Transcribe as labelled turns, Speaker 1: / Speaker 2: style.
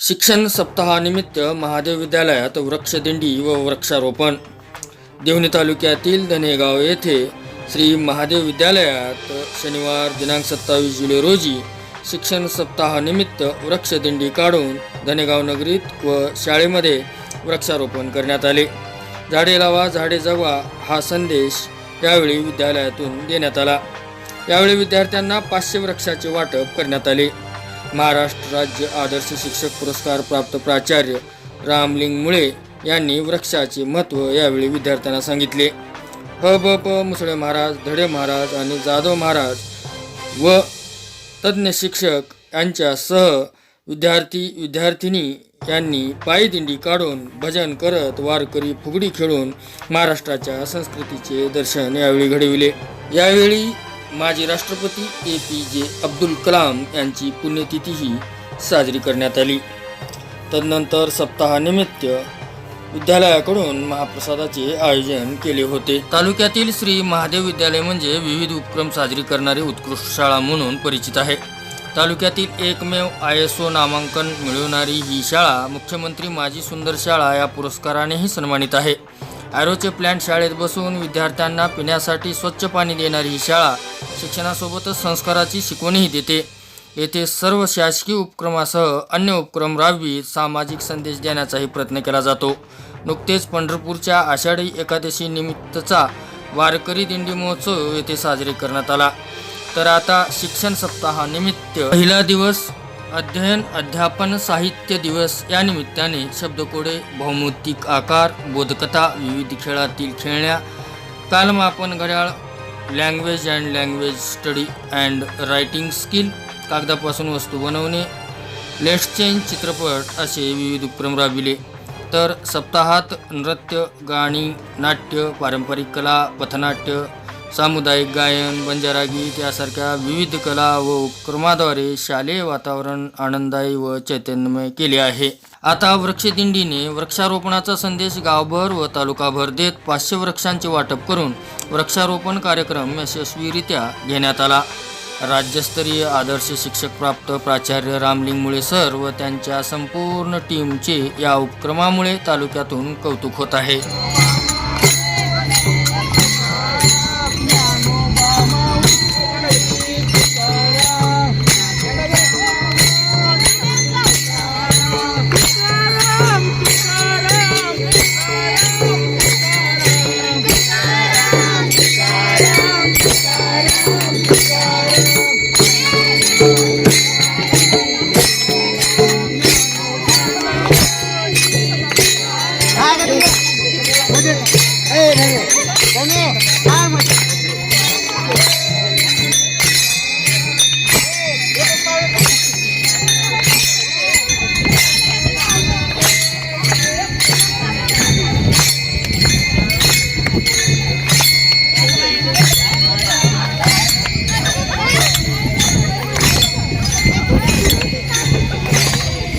Speaker 1: शिक्षण सप्ताहानिमित्त महादेव विद्यालयात वृक्षदिंडी व वृक्षारोपण. देवणी तालुक्यातील धनेगाव येथे श्री महादेव विद्यालयात शनिवार दिनांक सत्तावीस जुलै रोजी शिक्षण सप्ताहानिमित्त वृक्षदिंडी काढून धनेगाव नगरीत व शाळेमध्ये वृक्षारोपण करण्यात आले. झाडे लावा झाडे जगवा हा संदेश यावेळी विद्यालयातून देण्यात आला. यावेळी विद्यार्थ्यांना पाचशे वृक्षाचे वाटप करण्यात आले. महाराष्ट्र राज्य आदर्श शिक्षक पुरस्कार प्राप्त प्राचार्य रामलिंग मुळे यांनी वृक्षाचे महत्त्व यावेळी विद्यार्थ्यांना सांगितले. ह ब प मुसळे महाराज धडे महाराज आणि जाधव महाराज व तज्ज्ञ शिक्षक यांच्यासह विद्यार्थी विद्यार्थिनी यांनी पायदिंडी काढून भजन करत वारकरी फुगडी खेळून महाराष्ट्राच्या संस्कृतीचे दर्शन यावेळी घडविले. यावेळी माजी राष्ट्रपती ए पी जे अब्दुल कलाम यांची पुण्यतिथीही साजरी करण्यात आली. तदनंतर सप्ताहानिमित्त विद्यालयाकडून महाप्रसादाचे आयोजन केले होते. तालुक्यातील श्री महादेव विद्यालय म्हणजे विविध उपक्रम साजरी करणारी उत्कृष्ट शाळा म्हणून परिचित आहे. तालुक्यातील एकमेव आय एस ओ नामांकन मिळवणारी ही शाळा मुख्यमंत्री माझी सुंदर शाळा या पुरस्कारानेही सन्मानित आहे. ॲरोचे प्लॅन्ट शाळेत बसून विद्यार्थ्यांना पिण्यासाठी स्वच्छ पाणी देणारी ही शाळा शिक्षणासोबतच संस्काराची शिकवणही देते. येथे सर्व शासकीय उपक्रमासह अन्य उपक्रम राबवीत सामाजिक संदेश देण्याचाही प्रयत्न केला जातो. नुकतेच पंढरपूरच्या आषाढी एकादशी निमित्तचा वारकरी दिंडी महोत्सव येथे साजरे करण्यात आला. तर आता शिक्षण सप्ताहानिमित्त पहिला दिवस अध्ययन अध्यापन साहित्य दिवस या निमित्ताने शब्दकोडे भौमितिक आकार बोधकथा विविध खेळातील खेळण्या कालमापन घड्याळ language and language study and writing skill कागदापासून वस्तू बनवणे. लेट्स चेंज चित्रपट असे विविध उपक्रम राबविले. तर सप्ताहात नृत्य गाणी नाट्य पारंपरिक कला पथनाट्य सामुदायिक गायन बंजारा गीत यासारख्या विविध कला व उपक्रमाद्वारे शालेय वातावरण आनंददायी व चैतन्यमय केले आहे. आता वृक्षदिंडीने वृक्षारोपणाचा संदेश गावभर व तालुकाभर देत पाचशे वृक्षांचे वाटप करून वृक्षारोपण कार्यक्रम यशस्वीरित्या घेण्यात आला. राज्यस्तरीय आदर्श शिक्षक प्राप्त प्राचार्य रामलिंग मुळे सर व त्यांच्या संपूर्ण टीमचे या उपक्रमामुळे तालुक्यातून कौतुक होत आहे.
Speaker 2: ஏய் ஆமா